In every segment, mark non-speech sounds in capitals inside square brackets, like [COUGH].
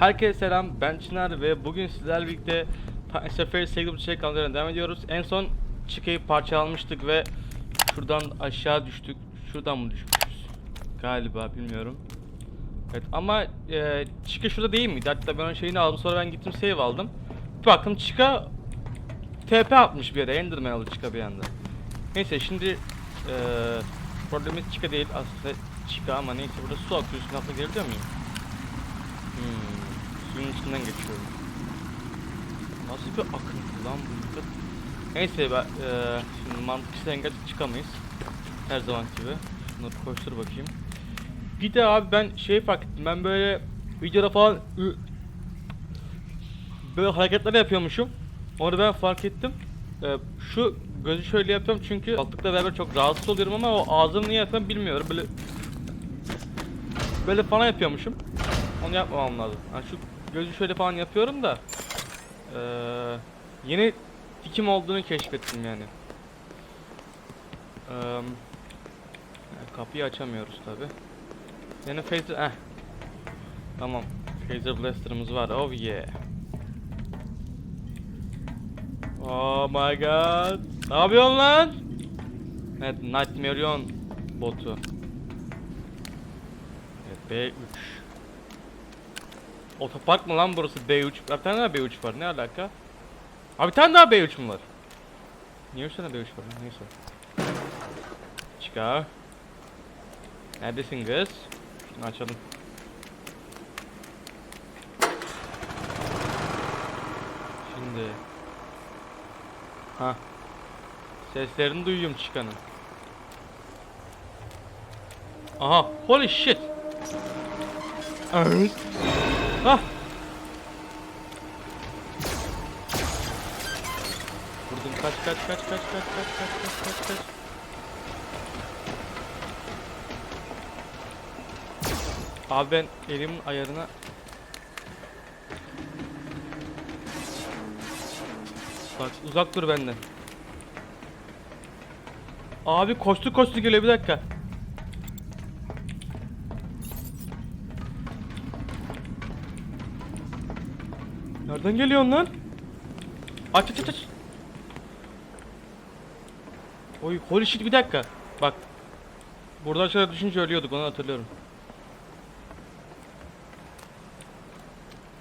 Herkese selam ben Çınar ve bugün sizlerle birlikte Sefer sevgili bıçak kanallarına devam ediyoruz. En son Chicka'yı parçalamıştık ve şuradan aşağı düştük. Şuradan mı düşmüşüz? Galiba bilmiyorum. Evet ama e, Chica şurada değil miydi? Hatta ben onun şeyini aldım sonra ben gittim save aldım. Bir baktım Chica TP atmış bir yere. Enderman oldu Chica bir anda. Neyse şimdi e, problemimiz Chica değil aslında Chica ama neyse burada su akıyor üstüne atla gelebiliyor muyum? Suyun içinden geçiyorum. Nasıl bir akıntı lan bu? Neyse ben e, şimdi mantıksız engel çıkamayız. Her zaman gibi. Şunları koştur bakayım. Bir de abi ben şey fark ettim. Ben böyle videoda falan böyle hareketler yapıyormuşum. Onu ben fark ettim. E, şu gözü şöyle yapıyorum çünkü altlıkla beraber çok rahatsız oluyorum ama o ağzımı niye yapıyorum bilmiyorum. Böyle böyle falan yapıyormuşum. Onu yapmamam lazım. Yani şu gözü şöyle falan yapıyorum da eee, yeni dikim olduğunu keşfettim yani. Yani kapıyı açamıyoruz tabi. Yeni phaser eh. Tamam. Phaser blaster'ımız var. Oh yeah. Oh my god. Ne yapıyorsun lan? Evet, Nightmareon botu. Evet, B3. Otopark mı lan burası B3? Bir tane daha B3 var. Ne alaka? Abi bir tane daha B3 mü var? Niye 3 tane B3 var? Neyse. Çıkar. Neredesin kız? Şunu açalım. Şimdi. Ha. Seslerini duyuyorum çıkanın. Aha, holy shit. Evet. Ah. Vurdum kaç kaç kaç kaç kaç kaç kaç kaç kaç kaç. Abi ben elimin ayarına Bak uzak dur benden. Abi koştu koştu geliyor bir dakika. Nereden geliyorsun lan? Aç aç aç aç. Oy holy shit bir dakika. Bak. Burada aşağı düşünce ölüyorduk onu hatırlıyorum.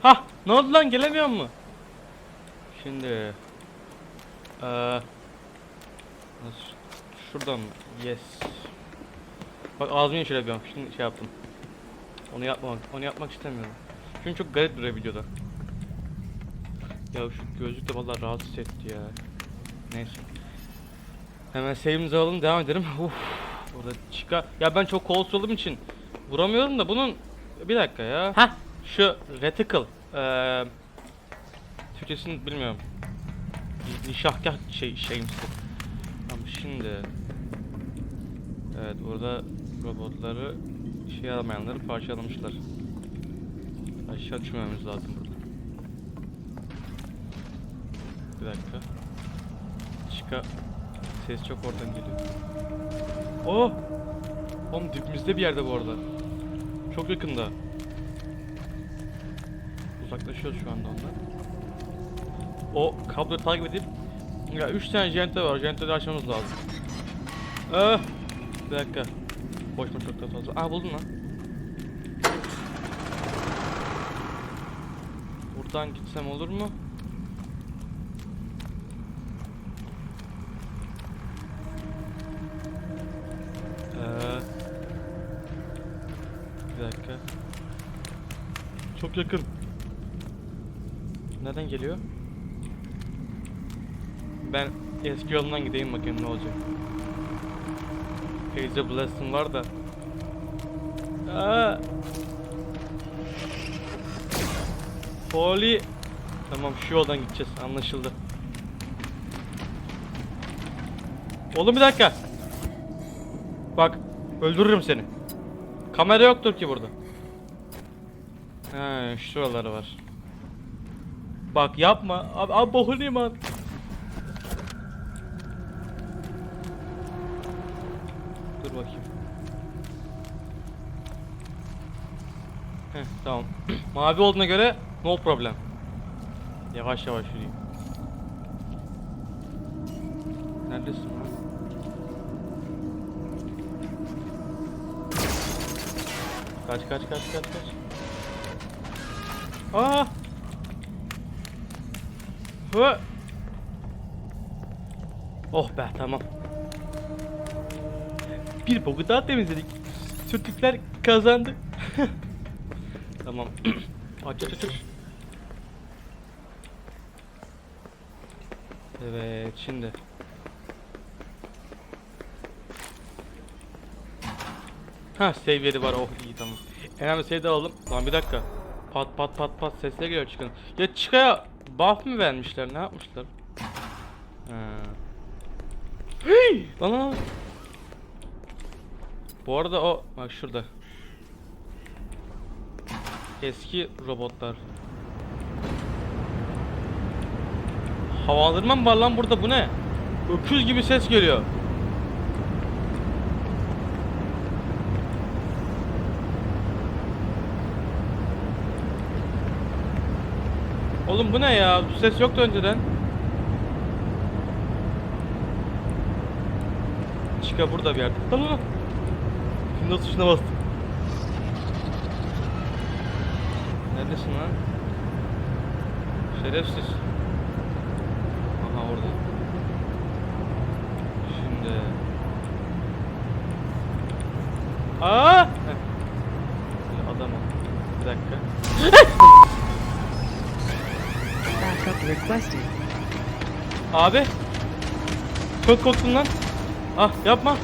Hah ne oldu lan gelemiyor mu? Şimdi eee nasıl şuradan? Yes. Bak ağzımı şöyle yapıyorum. Şimdi şey yaptım. Onu yapmamak, onu yapmak istemiyorum. Çünkü çok garip duruyor videoda. Ya şu gözlük de vallahi rahatsız etti ya. Neyse. Hemen save'imizi alalım devam edelim. [LAUGHS] Uf. Orada çıka. Ya ben çok kolsuz olduğum için vuramıyorum da bunun bir dakika ya. Ha şu reticle. Eee Türkçesini bilmiyorum. Nişahkah şey şeyimsi. Tamam şimdi. Evet burada robotları şey almayanları parçalamışlar. Aşağı düşmememiz lazım burada. Bir dakika. Çıka. Ses çok oradan geliyor. Oh! Oğlum dibimizde bir yerde bu arada. Çok yakında. Uzaklaşıyoruz şu anda ondan. O kabloyu takip edip ya 3 tane jente var. Jenteleri açmamız lazım. Ah! Bir dakika. Koşma çok da fazla. Ah buldun lan. Buradan gitsem olur mu? Ee, bir dakika. Çok yakın. Nereden geliyor? Ben eski yolundan gideyim bakayım ne olacak. Hazel Blast'ım var da. Aa! Holy. Tamam şu yoldan gideceğiz anlaşıldı. Oğlum bir dakika. Bak öldürürüm seni. Kamera yoktur ki burada. He şuraları var. Bak yapma. Abi, abi bohuluyum abi. Dur bakayım. Heh, Tamam. [CLEARS THROAT] Mavi olduğuna göre no problem. Yavaş yavaş yürüyeyim. Neredesin lan? Kaç kaç kaç kaç kaç. Aa! Hı! Oh be tamam. Bir boku daha temizledik. Türkler kazandı. [LAUGHS] tamam. [CLEARS THROAT] aç aç aç. Evet şimdi. Ha save var oh iyi tamam. Önemli save alalım. Lan bir dakika. Pat pat pat pat sesler geliyor çıkın. Ya çıkaya buff mı vermişler ne yapmışlar? Ha. Hey! Lan lan. Bu arada o bak şurada. Eski robotlar. Havalandırma mı var lan burada bu ne? Öküz gibi ses geliyor. Oğlum bu ne ya? Ses yoktu önceden. Çıka burada bir yerde. Lan lan. Şimdi tuşuna bastım. Neredesin lan? Şerefsiz. Aha orada. Şimdi. Aa! Requested. Abi. Çok korktum lan. Ah yapma.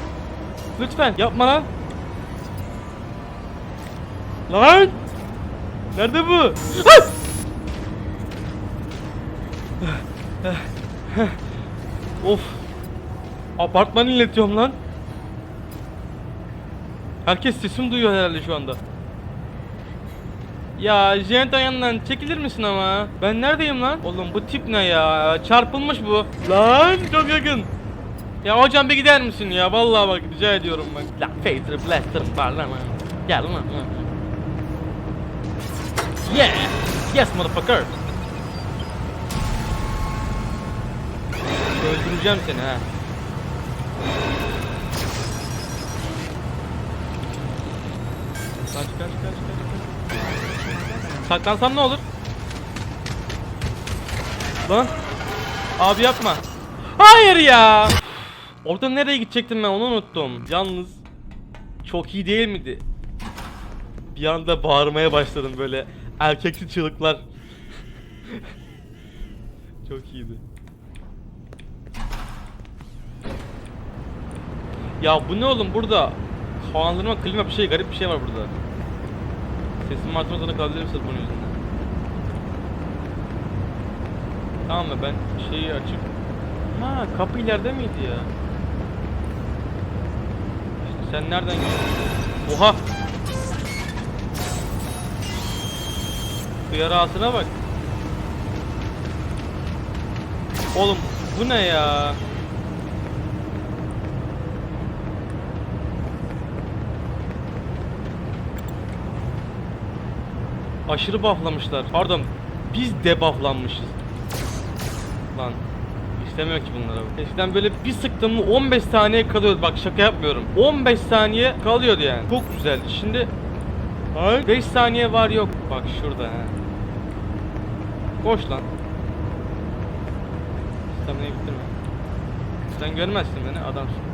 Lütfen yapma lan. Lan! Nerede bu? Ah! of. Apartmanı inletiyorum lan. Herkes sesimi duyuyor herhalde şu anda. Ya Jent yanından çekilir misin ama? Ben neredeyim lan? Oğlum bu tip ne ya? Çarpılmış bu. Lan çok yakın. Ya hocam bir gider misin ya? Vallahi bak rica ediyorum bak. La Phaser Blaster parlama. Gel lan. Yeah. Yes motherfucker. Öldüreceğim seni ha. Kaç kaç kaç kaç. Saklansam ne olur? Lan. Abi yapma. Hayır ya. Orada nereye gidecektim ben onu unuttum. Yalnız çok iyi değil miydi? Bir anda bağırmaya başladım böyle erkeksi çığlıklar. [LAUGHS] çok iyiydi. Ya bu ne oğlum burada? Havalandırma, klima bir şey garip bir şey var burada. Sesimi zorunda kalabilirim sırf bunun yüzünden. Tamam mı ben şeyi açık. Ha kapı ileride miydi ya? İşte sen nereden geldin? Oha! Kıyar ağasına bak. Oğlum bu ne ya? Aşırı bufflamışlar. Pardon. Biz debufflanmışız. Lan. İstemiyor ki bunlara. Eskiden böyle bir sıktım mı 15 saniye kalıyordu. Bak şaka yapmıyorum. 15 saniye kalıyordu yani. Çok güzeldi. Şimdi Hayır. 5 saniye var yok. Bak şurada ha. Koş lan. Stamina'yı bitirme. Sen görmezsin beni adamsın.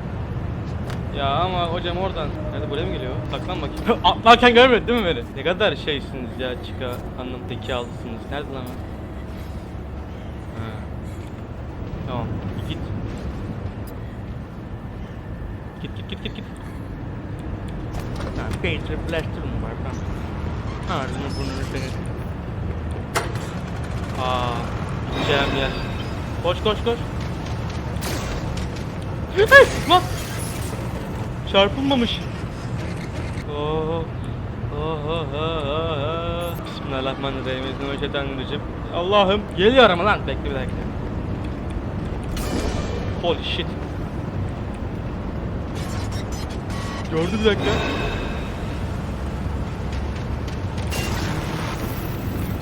Ya ama hocam oradan. Hadi buraya mı geliyor? Saklan bakayım. [LAUGHS] Atlarken görmedi değil mi beni? Ne kadar şeysiniz ya çıka hanım teki aldısınız. Nerede lan? Ha. Tamam. Git. Git git git git git. Ha, Painter Blaster mı var lan? Ha, bunu bunu seni. Aa, gideceğim yer. Koş koş koş. Lan! Çarpılmamış. Oh. Oh, oh, oh, oh. Allah'ım. Geliyor ama lan. Bekle bir dakika. Holy shit. Gördü bir dakika.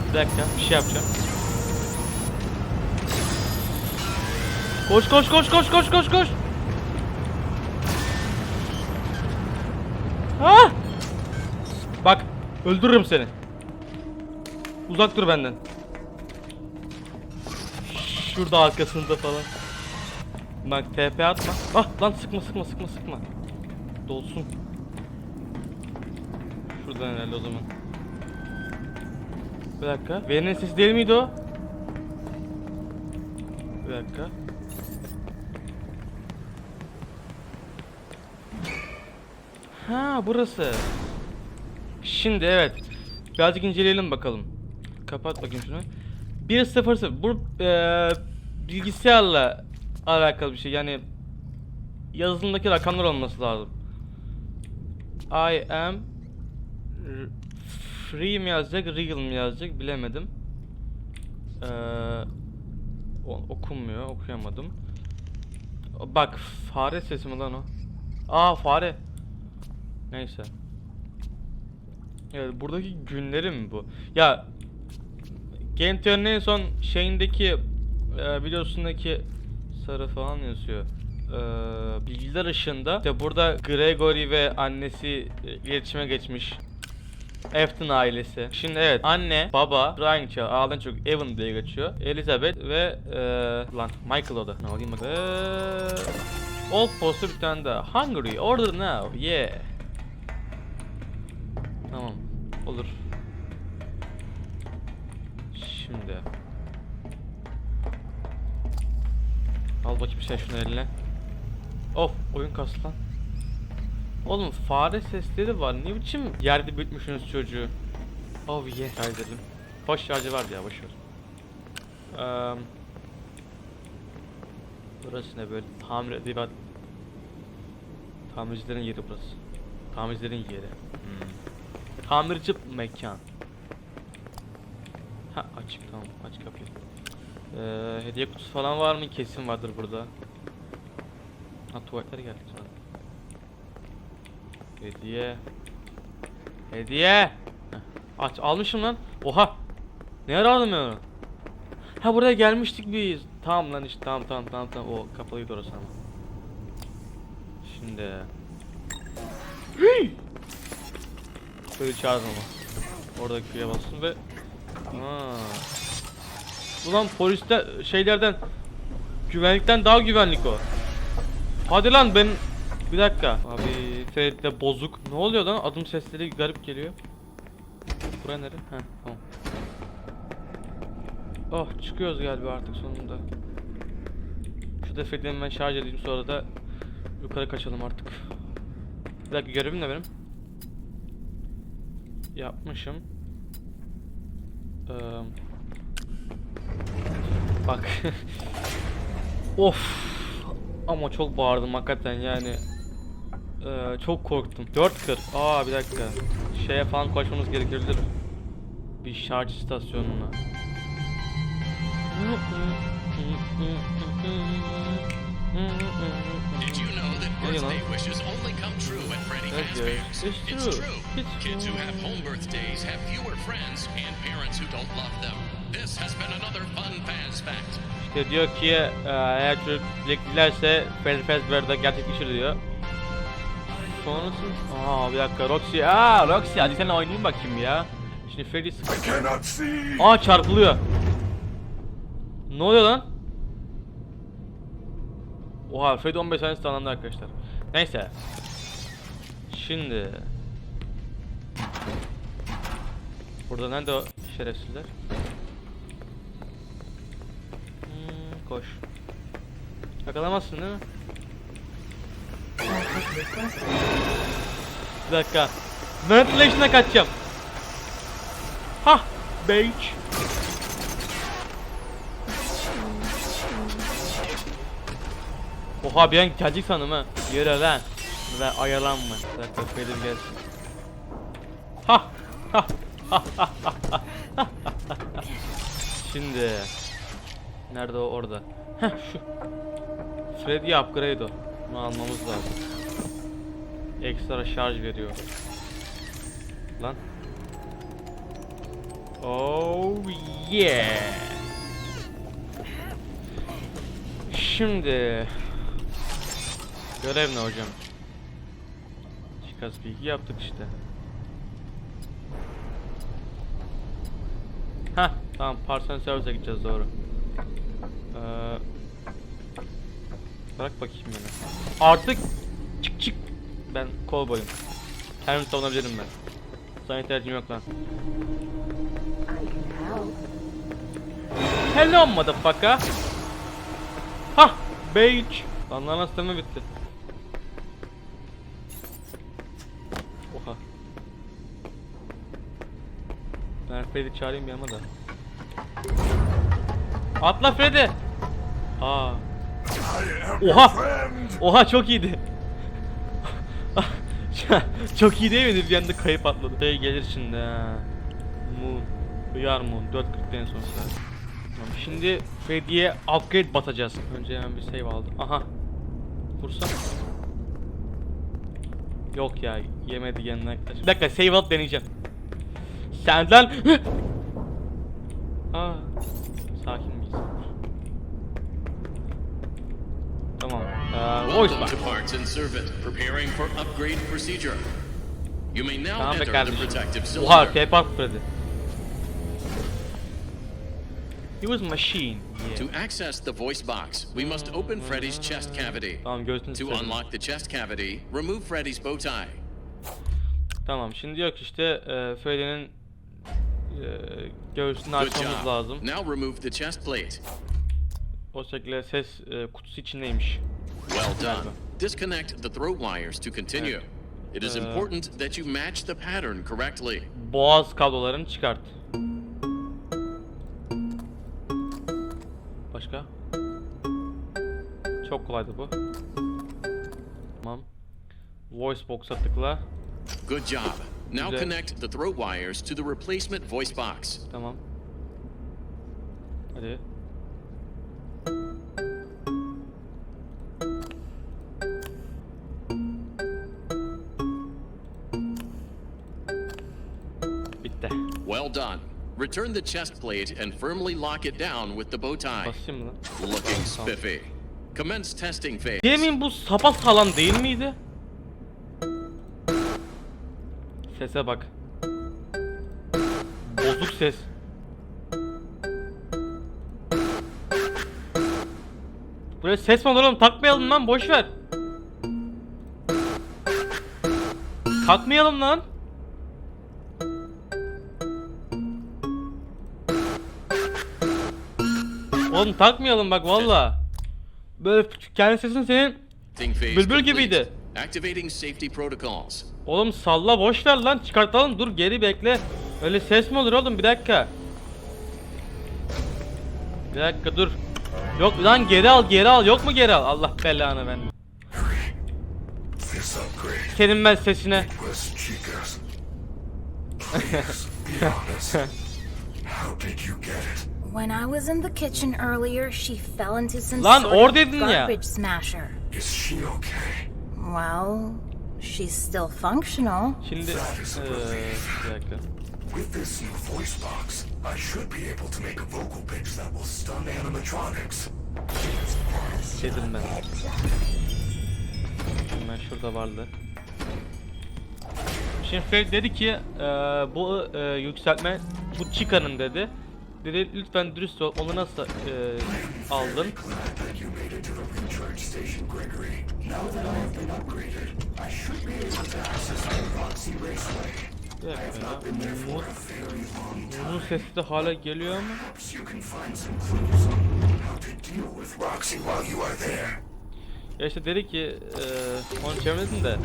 Bir dakika bir şey yapacağım. Koş koş koş koş koş koş koş. Ha! Bak öldürürüm seni. Uzak dur benden. Şurada arkasında falan. Bak TP atma. Ah lan sıkma sıkma sıkma sıkma. Dolsun. Şuradan herhalde o zaman. Bir dakika. Verinin sesi değil miydi o? Bir dakika. Ha burası. Şimdi evet. Birazcık inceleyelim bakalım. Kapat bakayım şunu. 1.0.0 bu eee bilgisayarla alakalı bir şey. Yani yazılımdaki rakamlar olması lazım. I am free mi yazacak, real mi yazacak bilemedim. Eee o- okunmuyor, okuyamadım. Bak fare sesi mi lan o? Aa fare. Neyse. Evet buradaki günleri mi bu? Ya GameTown'un en son şeyindeki e, videosundaki sarı falan yazıyor. E, bilgiler ışığında işte burada Gregory ve annesi e, iletişime geçmiş. Afton ailesi. Şimdi evet anne, baba, Ryan Child, ağlayan çok Evan diye geçiyor. Elizabeth ve e, lan Michael o da. Ne alayım bak. Eee, Old poster bir tane daha. Hungry, order now, yeah. Tamam, olur. Şimdi. Al bakayım sen şunu eline. Of, oyun kastı lan. Oğlum fare sesleri var. Ne biçim yerde büyütmüşsünüz çocuğu? Oh yeah. Kaydedelim. Boş şarjı vardı ya boş ver. Eee, burası ne böyle? Tamir edibat. Tamircilerin yeri burası. Tamircilerin yeri. Hmm. Tamirci mekan. Ha açık tamam aç kapıyı. Ee, hediye kutusu falan var mı? Kesin vardır burada. Ha tuvaletler geldi sonra. Hediye. Hediye. Heh, Aç almışım lan. Oha. Ne ara aldım ben onu? Ha buraya gelmiştik biz. Tamam lan işte tamam tamam tamam tamam. O kapalıydı orası ama. Şimdi. Böyle çağırdım ama. Orada köye bassın ve Aa. Ulan polisler şeylerden güvenlikten daha güvenlik o. Hadi lan ben bir dakika. Abi Ferit'te bozuk. Ne oluyor lan? Adım sesleri garip geliyor. Bura nere? Heh tamam. Oh çıkıyoruz galiba artık sonunda. Şu defetlerimi ben şarj edeyim sonra da yukarı kaçalım artık. Bir dakika görevim ne benim? Yapmışım. Eee, bak. [LAUGHS] of. Ama çok bağırdım hakikaten yani. Eee, çok korktum. 4 kır. Aa bir dakika. Şeye falan koşmamız gerekebilir. Bir şarj istasyonuna. Did you know that birthday wishes only come true at Freddy Fazbear's? It's It's true. Kids who have home birthdays have fewer friends and parents who don't love them. This has been another fun Faz fact. İşte diyor ki e, eğer çocuk dileklilerse Fred Fazbear'da gerçekleşir diyor. Sonrası... Aa bir dakika Roxy. Aa Roxy hadi sen oynayayım bakayım ya. Şimdi Freddy. Aa çarpılıyor. Ne oluyor lan? Oha Freddy 15 tanesi tanındı arkadaşlar. Neyse. Şimdi. Burada nerede o şerefsizler? Hmm, koş. Yakalamazsın değil mi? Bir dakika. Ventilation'a kaçacağım. Hah. Beach. Oha bir an gelecek sandım ha. Yürü lan. Ve ayalanma. Ha. Ha. Ha. Ha. Şimdi. Nerede o orada? Heh şu. Freddy upgrade o. Bunu almamız lazım. Ekstra şarj veriyor. Lan. Oh yeah. Şimdi görev ne hocam? Çıkas bilgi yaptık işte. Ha tamam Parson Service'e gideceğiz doğru. Ee, bırak bakayım beni. Artık çık çık. Ben kovboyum. Kendimi savunabilirim ben. Sana ihtiyacım yok lan. Hello motherfucker. Hah, beach. Lanların sistemi bitti. Freddy çağırayım yanıma da. Atla Freddy. Aa. Oha. Oha çok iyiydi. [LAUGHS] çok iyi değil miydi? Bir anda kayıp atladı. Şey gelir şimdi ha. Moon. Hıyar Moon. 4.40'da en son saat. Tamam, şimdi Freddy'ye upgrade batacağız. Önce hemen bir save aldım. Aha. Vursam. Yok ya yemedi yanına. Bir dakika save alıp deneyeceğim. Senden Aa, sakin miyiz? Tamam. Ee, voice Welcome to Parts Service, preparing for upgrade procedure. You may now Tamam be enter the kardeşim. protective Oha cylinder. TP attı Freddy. He was machine. Yeah. To access the voice box, we must open Freddy's chest cavity. Tamam göğsünü To sıçradım. unlock the chest cavity, remove Freddy's bow tie. Tamam şimdi ki işte e, Freddy'nin göğsünü Good açmamız lazım. Now remove the chest plate. O şekilde ses e, kutusu içindeymiş. Well done. Disconnect the throat wires to continue. It is Uh, important that you match the pattern correctly. Boğaz kablolarını çıkart. Başka? Çok kolaydı bu. Tamam. Voice box'a tıkla. Good job. Now Güzel. connect the throat wires to the replacement voice box. Tamam. Hadi. Bitti. Well done. Return the chest plate and firmly lock it down with the bow tie. Basayım mı lan? Looking spiffy. Commence testing phase. Demin bu sapa sağlam değil miydi? Sese bak. Bozuk ses. Buraya ses mi olur oğlum? Takmayalım lan boş ver. Takmayalım lan. Oğlum takmayalım bak valla. Böyle kendi sesin senin Bülbül gibiydi. Activating safety protocols. Oğlum salla boş ver lan çıkartalım dur geri bekle. Öyle ses mi olur oğlum bir dakika. Bir dakika dur. Yok lan geri al geri al yok mu geri al Allah belanı ben. Senin ben sesine. When I was in the kitchen earlier, she fell into some Lan sort of ya. garbage smasher. Is she okay? Well, she's still functional. Şimdi eee, bir dakika. With this new voice box, I should be able to make a vocal pitch that will stun animatronics. Dedim ben. Hemen şurada vardı. Şimdi Fred dedi ki eee, bu eee, yükseltme bu Chica'nın dedi. Dedi lütfen dürüst ol onu nasıl eee, aldın? Umut'un sesi de hala geliyor ama. Ya işte dedi ki eee onu çevirmedim de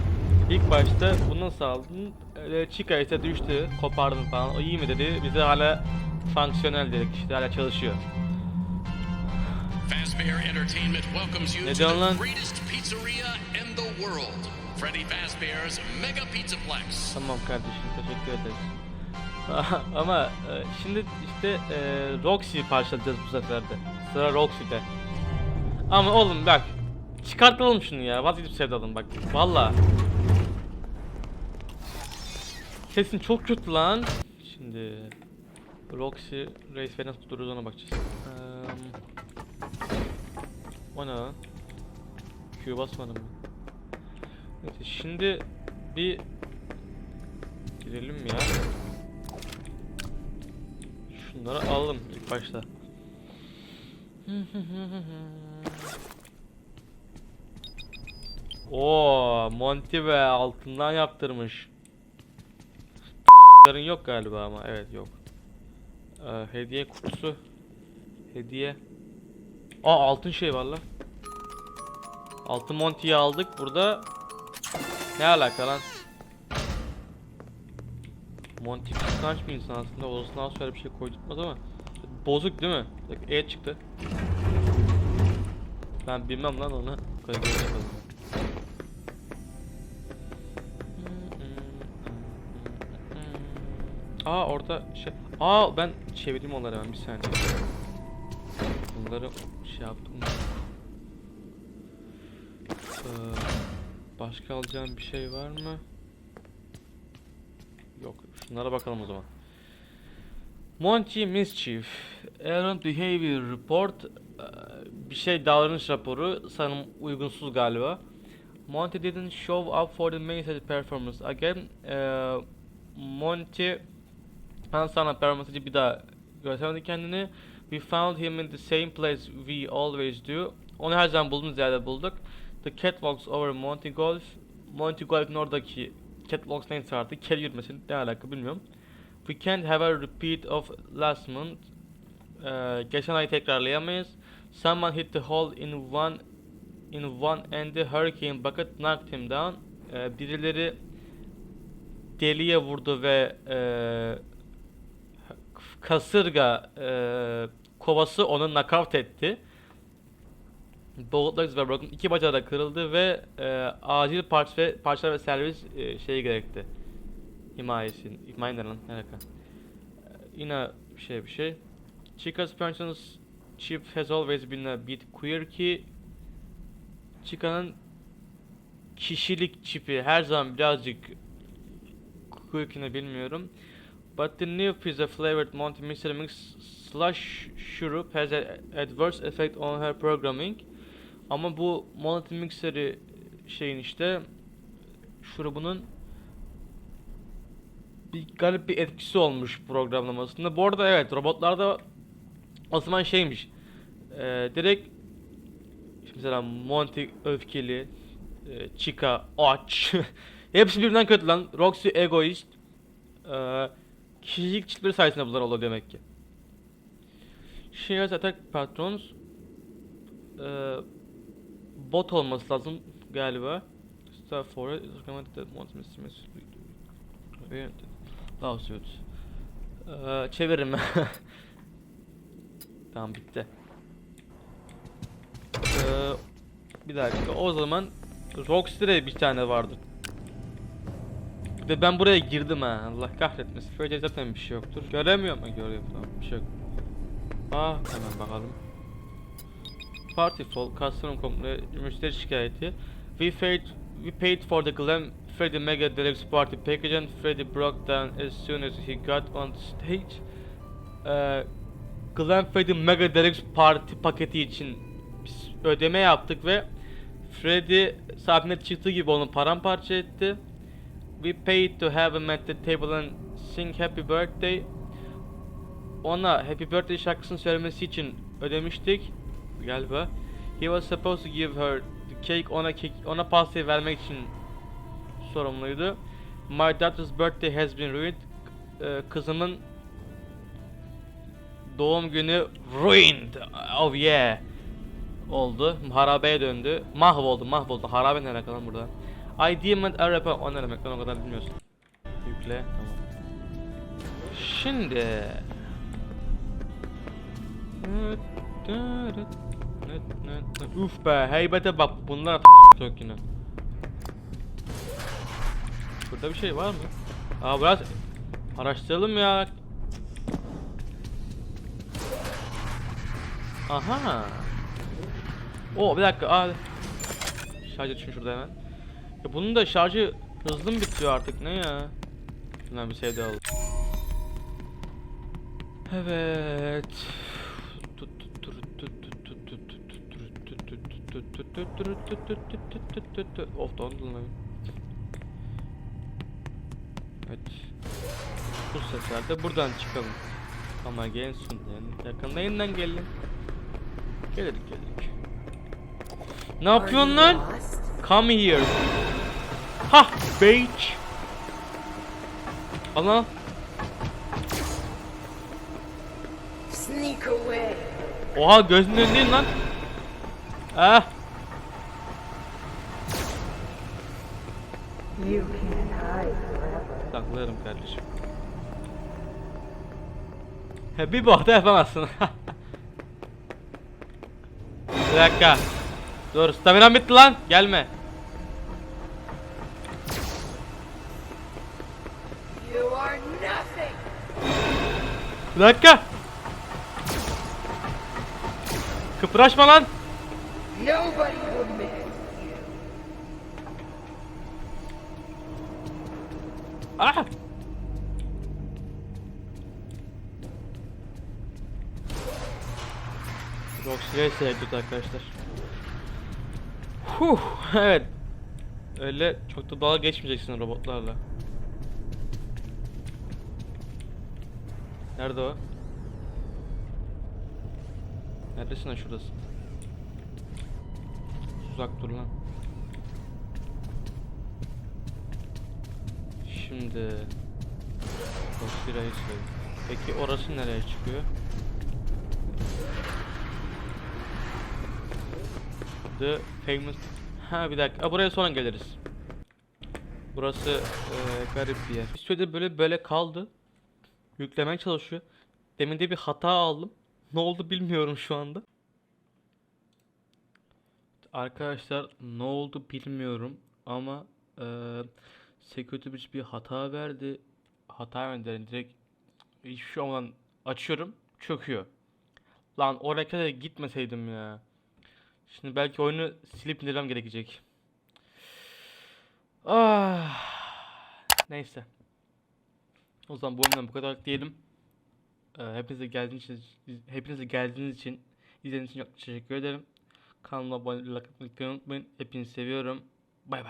ilk başta bunu nasıl aldın? Öyle Chica işte düştü, kopardın falan. O iyi mi dedi. Bize hala fonksiyonel dedik işte hala çalışıyor. Fazbear Entertainment welcomes you to the greatest pizzeria in the world. Freddy Fazbear's Mega Pizzaplex. Tamam kardeşim teşekkür ederiz. [LAUGHS] Ama e, şimdi işte e, Roxy parçalayacağız bu sefer de. Sıra Roxy'de. Ama oğlum bak çıkartalım şunu ya vazgeçip sevdalım bak valla. Sesin çok kötü lan. Şimdi Roxy, Race ve nasıl tuttururuz ona bakacağız. Eee, o ne lan? Q basmadım mı? Neyse şimdi bir girelim ya. Şunları alalım ilk başta. [LAUGHS] Oo, Monty be altından yaptırmış. [LAUGHS] Yok galiba ama evet yok. Ee, hediye kutusu. Hediye. Aa altın şey var lan. Altın Monty'yi aldık burada. Ne alaka lan? Monty kıskanç bir insan aslında. Odasından sonra bir şey koydurtmaz ama. Bozuk değil mi? E çıktı. Ben bilmem lan onu. Yapalım. Aa orada şey. Aa ben çevireyim onları hemen bir saniye. Bunları şey yaptım. Ee, başka alacağım bir şey var mı? Yok. Şunlara bakalım o zaman. Monty Mischief Errant Behavior Report ee, bir şey davranış raporu sanırım uygunsuz galiba. Monty didn't show up for the main stage performance again. Ee, Monty Han sana performansı bir daha göstermedi kendini. We found him in the same place we always do. Onu her zaman bulduğumuz yerde bulduk. The catwalks over Monty Golf. Monty Golf'in oradaki catwalks neyse artık kel yürümesi ne alaka bilmiyorum. We can't have a repeat of last month. Ee, geçen ay tekrarlayamayız. Someone hit the hole in one in one and the hurricane bucket knocked him down. Ee, birileri deliye vurdu ve eee kasırga eee, kovası onu knockout etti. Both legs were broken. İki bacağı da kırıldı ve eee, acil parça ve parça ve servis eee, şeyi gerekti. Himayesi. Himaye lan? Ne alaka? Eee, Yine bir şey bir şey. Chica's person's chip has always been a bit quirky. Chica'nın kişilik çipi her zaman birazcık quirky'ni bilmiyorum. But the new pizza flavored Monty Mystery Mix slush syrup has an adverse effect on her programming. Ama bu Monty Mystery şeyin işte şurubunun bir garip bir etkisi olmuş programlamasında. Bu arada evet robotlarda o zaman şeymiş. Eee direkt şimdi mesela Monty öfkeli, e, Chica aç. [LAUGHS] Hepsi birbirinden kötü lan. Roxy egoist. Eee kişilik çiftleri sayesinde bunlar oluyor demek ki. Shares attack patrons eee bot olması lazım galiba. Star for it is recommended that once Mr. Mr. Lawsuit. Eee çeviririm. [LAUGHS] tamam bitti. Eee bir dakika o zaman Rockstead'e bir tane vardı. Bir de ben buraya girdim ha. Allah kahretmesin. Böyle zaten bir şey yoktur. Göremiyorum mu? Görüyorum tamam. Bir şey yok. Aa hemen bakalım. Party fall, custom complaint, müşteri şikayeti. We paid, we paid for the Glam Freddy Mega Deluxe Party package and Freddy broke down as soon as he got on stage. Ee, Glam Freddy Mega Deluxe Party paketi için biz ödeme yaptık ve Freddy sahneye çıktığı gibi onu paramparça etti. We paid to have him at the table and sing happy birthday. Ona happy birthday şarkısını söylemesi için ödemiştik galiba. He was supposed to give her the cake ona cake, ona pastayı vermek için sorumluydu. My daughter's birthday has been ruined. Ee, kızımın doğum günü ruined. Oh yeah. Oldu. Harabeye döndü. Mahvoldu, mahvoldu. Harabe ne alakalı burada? I deemed a rapper. O ne demek lan o kadar bilmiyorsun. Yükle. Tamam. Şimdi. Uf be heybete bak bunlar çok yine. Burada bir şey var mı? Aa biraz araştıralım ya. Aha. O bir dakika. Aa. Düşün şurada hemen. Ya bunun da şarjı hızlı mı bitiyor artık ne ya? Şundan bir sevdi alalım. Evet. Of dondum lan. Evet. Bu sefer de buradan çıkalım. Ama gelin sundan. Yakında lan gelin. Geldik geldik. Ne yapıyorsun lan? Come here. Ha, bitch. Ana. Sneak away. Oha gözünün önündeyim lan. Ah. Saklarım kardeşim. He bir bokta yapamazsın. [LAUGHS] bir dakika. Dur stamina bitti lan. Gelme. Bir dakika. Kıpraşma lan. Ah. Roxy'ye sevdik arkadaşlar. Huh, evet. Öyle çok da dalga geçmeyeceksin robotlarla. Nerede o? Neredesin lan şurası? Uzak dur lan. Şimdi Roxy'yi söyle. Peki orası nereye çıkıyor? The famous Ha bir dakika. Aa, buraya sonra geliriz. Burası eee, garip bir yer. Bir sürede böyle böyle kaldı. Yüklemeye çalışıyor. Demin de bir hata aldım. Ne oldu bilmiyorum şu anda. Arkadaşlar ne oldu bilmiyorum ama eee security breach bir hata verdi. Hata verdi direkt hiçbir şey olmadan açıyorum çöküyor. Lan oraya kadar gitmeseydim ya. Şimdi belki oyunu silip indirmem gerekecek. Ah. Neyse. O zaman bu oyundan bu kadar diyelim. Ee, hepinize geldiğiniz için hepinize geldiğiniz için izlediğiniz için çok teşekkür ederim. Kanalıma abone olmayı like unutmayın. Hepinizi seviyorum. Bay bay.